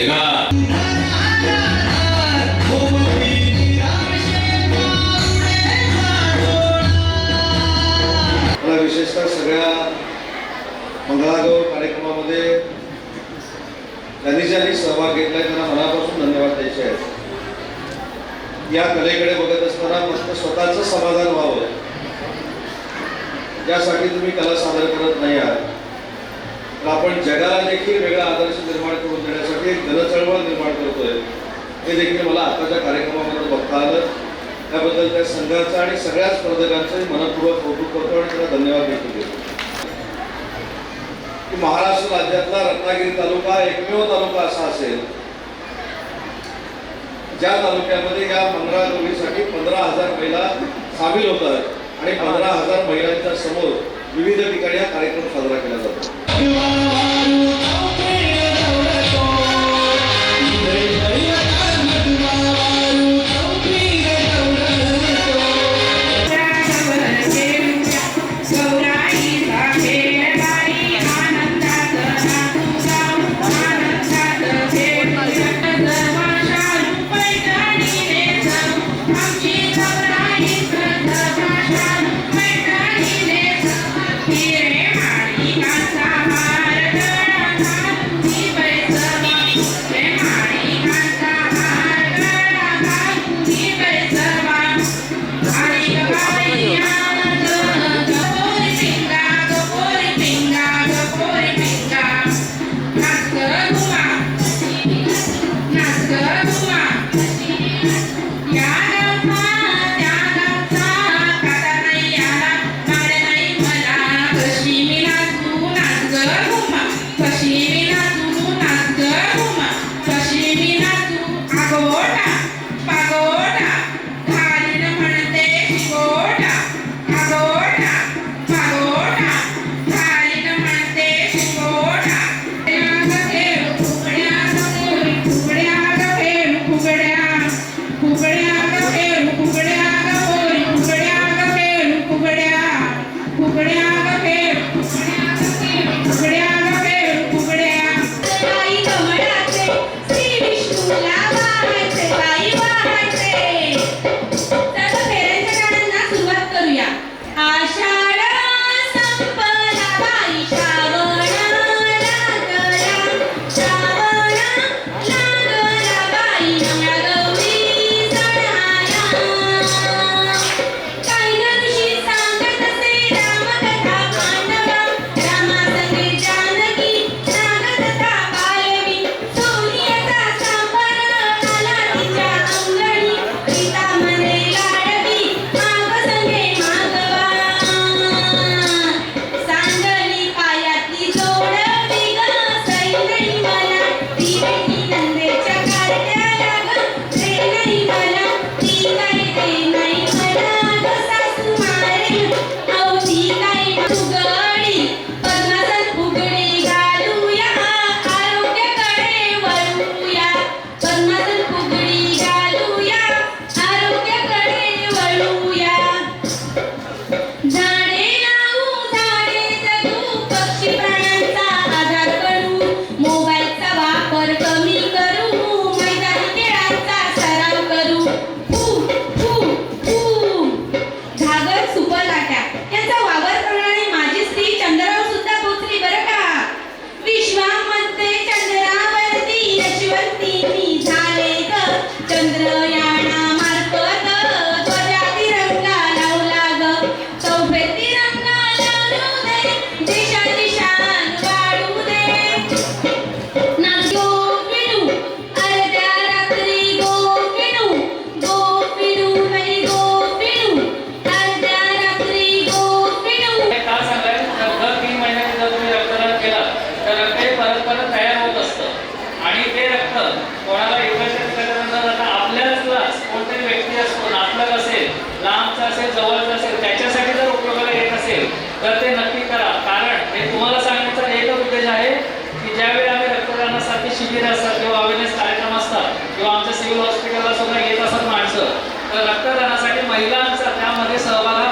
내가 मला विशेषतः सगळ्या मंगळागौर कार्यक्रमामध्ये ज्यांनी ज्यांनी सहभाग घेतलाय त्यांना मनापासून धन्यवाद द्यायचे आहेत या कलेकडे बघत असताना फक्त स्वतःच समाधान व्हावं यासाठी तुम्ही कला सादर करत नाही आहात आपण जगाला देखील वेगळा आदर्श निर्माण करून देण्यासाठी जनचळवळ निर्माण करतोय. हे देखील मला आताच्या कार्यक्रमामध्ये बघता आलं. त्याबद्दल त्या संघाचं आणि सगळ्या स्पर्धकांचं मनपूर्वक कौतुक करतो आणि त्याला धन्यवाद देखील देतो महाराष्ट्र राज्यातला रत्नागिरी तालुका एकमेव तालुका असा असेल ज्या तालुक्यामध्ये या पंधरा जोडीसाठी पंधरा हजार महिला सामील होतात आणि पंधरा हजार महिलांच्या समोर विविध ठिकाणी हा कार्यक्रम साजरा केला जातो. ज्यावेळी आम्ही रक्तदानासाठी शिबिर असतात किंवा अवेअरनेस कार्यक्रम असतात किंवा आमच्या सिव्हिल हॉस्पिटलला सुद्धा येत असतात माणसं तर रक्तदानासाठी महिलांचा त्यामध्ये सहभाग